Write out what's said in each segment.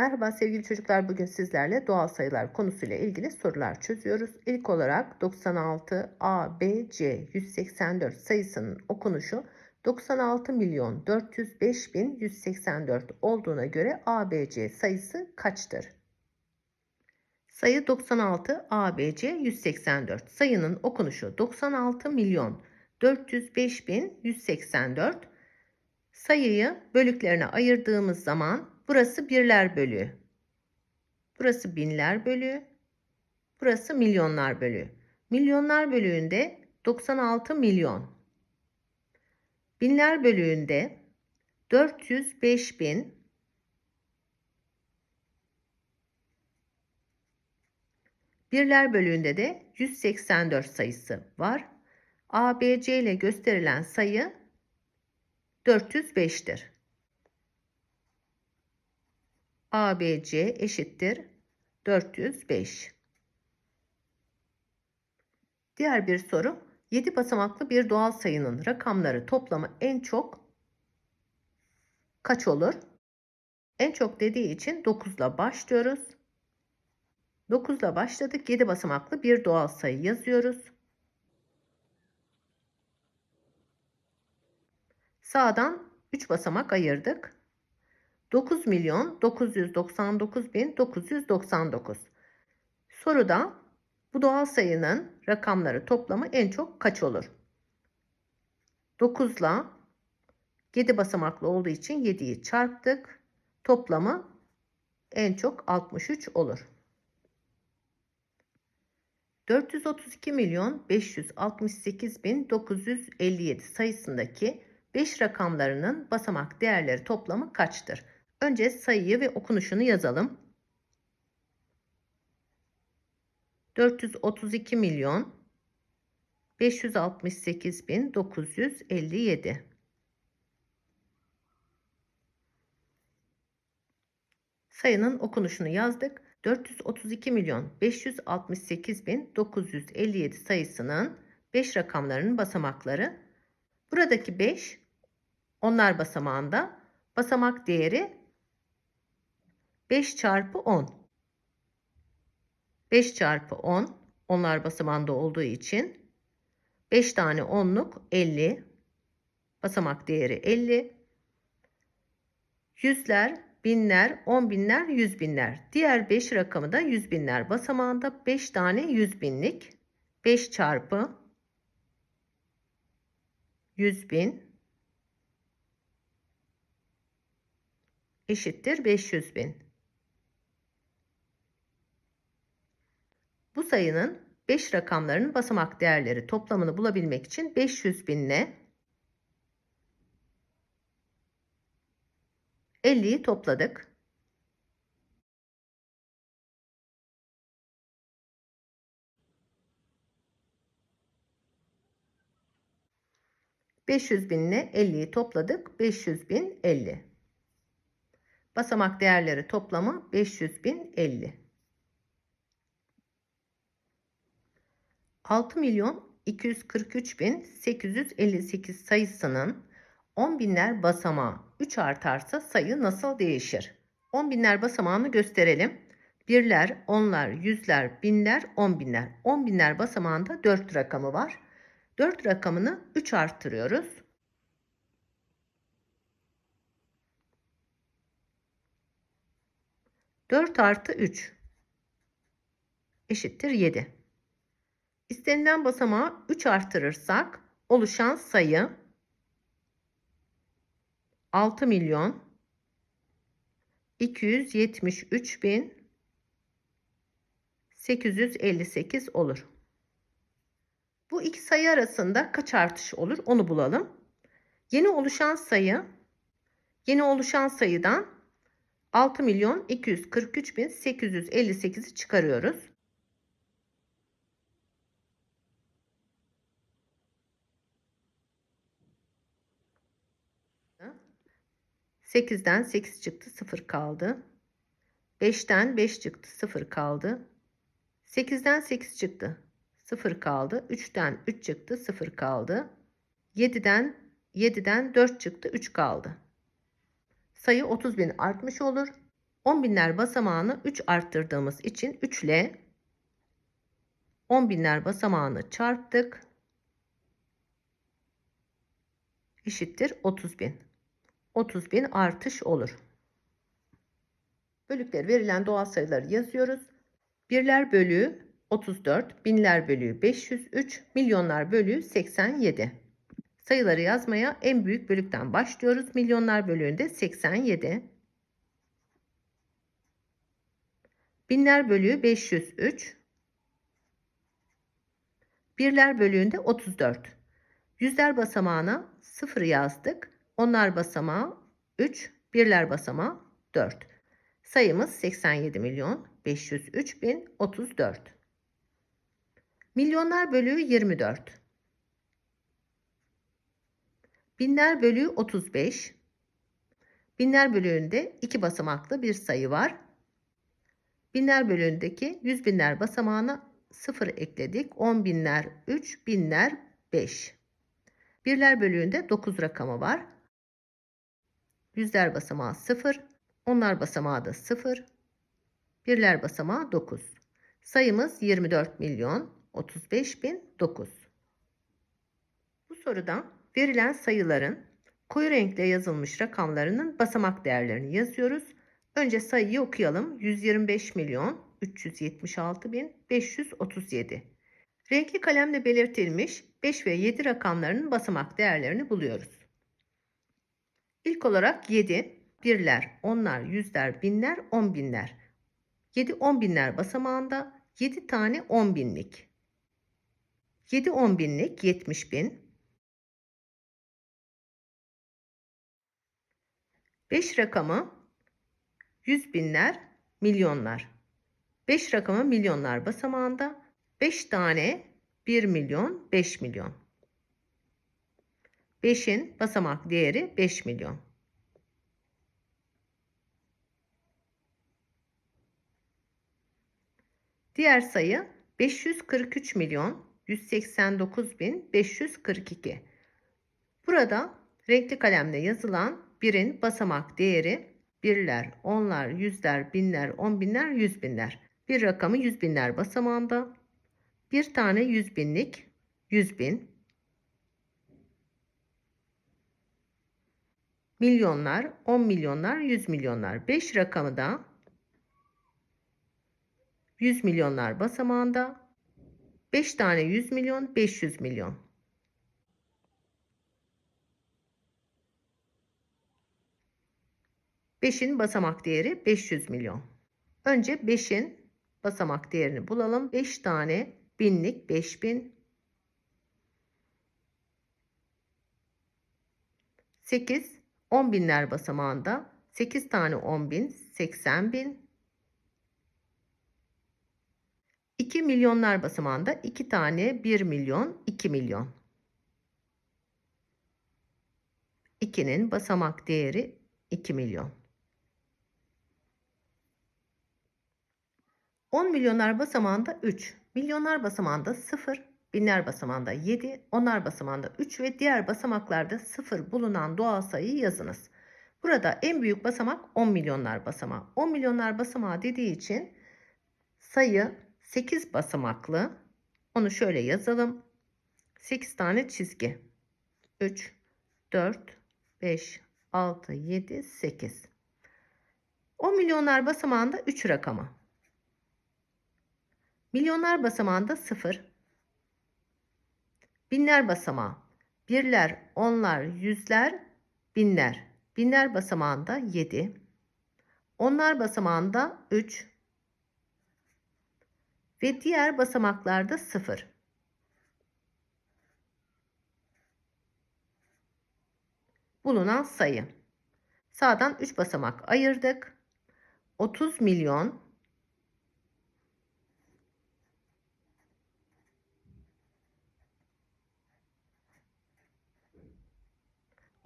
Merhaba sevgili çocuklar. Bugün sizlerle doğal sayılar konusuyla ilgili sorular çözüyoruz. İlk olarak 96 A, B, C 184 sayısının okunuşu 96 milyon 405 bin 184 olduğuna göre A, B, C sayısı kaçtır? Sayı 96 A, B, C 184. Sayının okunuşu 96 milyon 405 bin 184. Sayıyı bölüklerine ayırdığımız zaman burası birler bölüğü. Burası binler bölüğü. Burası milyonlar bölüğü. Milyonlar bölüğünde 96 milyon. Binler bölüğünde 405 bin. Birler bölüğünde de 184 sayısı var. ABC ile gösterilen sayı 405'tir. ABC eşittir 405. Diğer bir soru. 7 basamaklı bir doğal sayının rakamları toplamı en çok kaç olur? En çok dediği için 9 ile başlıyoruz. 9 ile başladık. 7 basamaklı bir doğal sayı yazıyoruz. Sağdan 3 basamak ayırdık. 9 milyon 999 bin 999. Soruda bu doğal sayının rakamları toplamı en çok kaç olur? 9 ile 7 basamaklı olduğu için 7'yi çarptık. Toplamı en çok 63 olur. 432 milyon 568 bin 957 sayısındaki 5 rakamlarının basamak değerleri toplamı kaçtır? Önce sayıyı ve okunuşunu yazalım. 432 milyon 568 bin 957 Sayının okunuşunu yazdık. 432 milyon 568 bin 957 sayısının 5 rakamlarının basamakları. Buradaki 5 onlar basamağında basamak değeri 5 çarpı 10. 5 çarpı 10 onlar basamağında olduğu için 5 tane onluk 50 basamak değeri 50 yüzler binler on binler yüz binler diğer 5 rakamı da yüz binler basamağında 5 tane yüz binlik 5 çarpı 100 bin eşittir 500 bin. Bu sayının 5 rakamlarının basamak değerleri toplamını bulabilmek için 500 bin ile 50'yi topladık. ...500 bin ile 50'yi topladık. 500 bin 50. Basamak değerleri toplamı 500 bin 50. 6 milyon 243 bin 858 sayısının 10 binler basamağı 3 artarsa sayı nasıl değişir? 10 binler basamağını gösterelim. Birler, onlar, yüzler, binler, on binler. 10 binler basamağında 4 rakamı var. 4 rakamını 3 arttırıyoruz. Dört artı üç eşittir yedi. İstenilen basamağı 3 artırırsak oluşan sayı 6 milyon 273 bin 858 olur. Bu iki sayı arasında kaç artış olur onu bulalım. Yeni oluşan sayı yeni oluşan sayıdan 6 milyon 243 bin 858'i çıkarıyoruz. 8'den 8 çıktı 0 kaldı. 5'ten 5 çıktı 0 kaldı. 8'den 8 çıktı 0 kaldı. 3'ten 3 çıktı 0 kaldı. 7'den 7'den 4 çıktı 3 kaldı. Sayı 30 bin artmış olur. 10 binler basamağını 3 arttırdığımız için 3 ile 10 binler basamağını çarptık. Eşittir 30 bin. 30 bin artış olur. Bölükleri verilen doğal sayıları yazıyoruz. Birler bölüğü 34, binler bölüğü 503, milyonlar bölüğü 87. Sayıları yazmaya en büyük bölükten başlıyoruz. Milyonlar bölüğünde 87. Binler bölüğü 503. Birler bölüğünde 34. Yüzler basamağına 0 yazdık. Onlar basamağı 3, birler basamağı 4. Sayımız 87 milyon 503 bin 34. Milyonlar bölüğü 24. Binler bölüğü 35. Binler bölüğünde iki basamaklı bir sayı var. Binler bölüğündeki yüz binler basamağına 0 ekledik. 10 binler 3, binler 5. Birler bölüğünde 9 rakamı var. Yüzler basamağı 0, onlar basamağı da 0, birler basamağı 9. Sayımız 24 milyon 35 bin 9. Bu soruda verilen sayıların koyu renkle yazılmış rakamlarının basamak değerlerini yazıyoruz. Önce sayıyı okuyalım. 125 milyon 376 bin 537. Renkli kalemle belirtilmiş 5 ve 7 rakamlarının basamak değerlerini buluyoruz. İlk olarak 7, birler, onlar, yüzler, binler, on binler. 7 on binler basamağında 7 tane 10 binlik. 7 10 binlik 70 bin. 5 rakamı 100 binler, milyonlar. 5 rakamı milyonlar basamağında 5 tane 1 milyon, 5 milyon. 5'in basamak değeri 5 milyon. Diğer sayı 543 milyon 189 bin 542. Burada renkli kalemle yazılan birin basamak değeri birler, onlar, yüzler, binler, on binler, yüz binler. Bir rakamı yüz binler basamağında. Bir tane yüz binlik yüz bin. Milyonlar, on milyonlar, yüz milyonlar. Beş rakamı da 100 milyonlar basamağında 5 tane 100 milyon 500 milyon. Beşin basamak değeri 500 milyon. Önce 5'in basamak değerini bulalım. 5 tane binlik 5000. 8 10 binler basamağında 8 tane 10 bin 80 bin. 2 milyonlar basamağında 2 tane 1 milyon 2 milyon. 2'nin basamak değeri 2 milyon. 10 milyonlar basamağında 3, milyonlar basamağında 0, binler basamağında 7, onlar basamağında 3 ve diğer basamaklarda 0 bulunan doğal sayıyı yazınız. Burada en büyük basamak 10 milyonlar basamağı. 10 milyonlar basamağı dediği için sayı 8 basamaklı. Onu şöyle yazalım. 8 tane çizgi. 3, 4, 5, 6, 7, 8. 10 milyonlar basamağında 3 rakamı. Milyonlar basamağında 0. Binler basamağı. Birler, onlar, yüzler, binler. Binler basamağında 7. Onlar basamağında 3 ve diğer basamaklarda 0. Bulunan sayı. Sağdan 3 basamak ayırdık. 30 milyon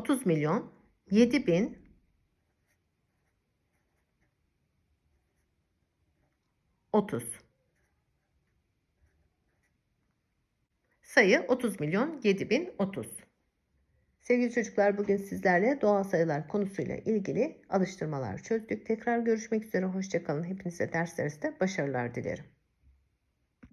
30 milyon 7 bin 30 Sayı 30 milyon 7030. Sevgili çocuklar bugün sizlerle doğal sayılar konusuyla ilgili alıştırmalar çözdük. Tekrar görüşmek üzere. Hoşçakalın. Hepinize derslerinizde başarılar dilerim.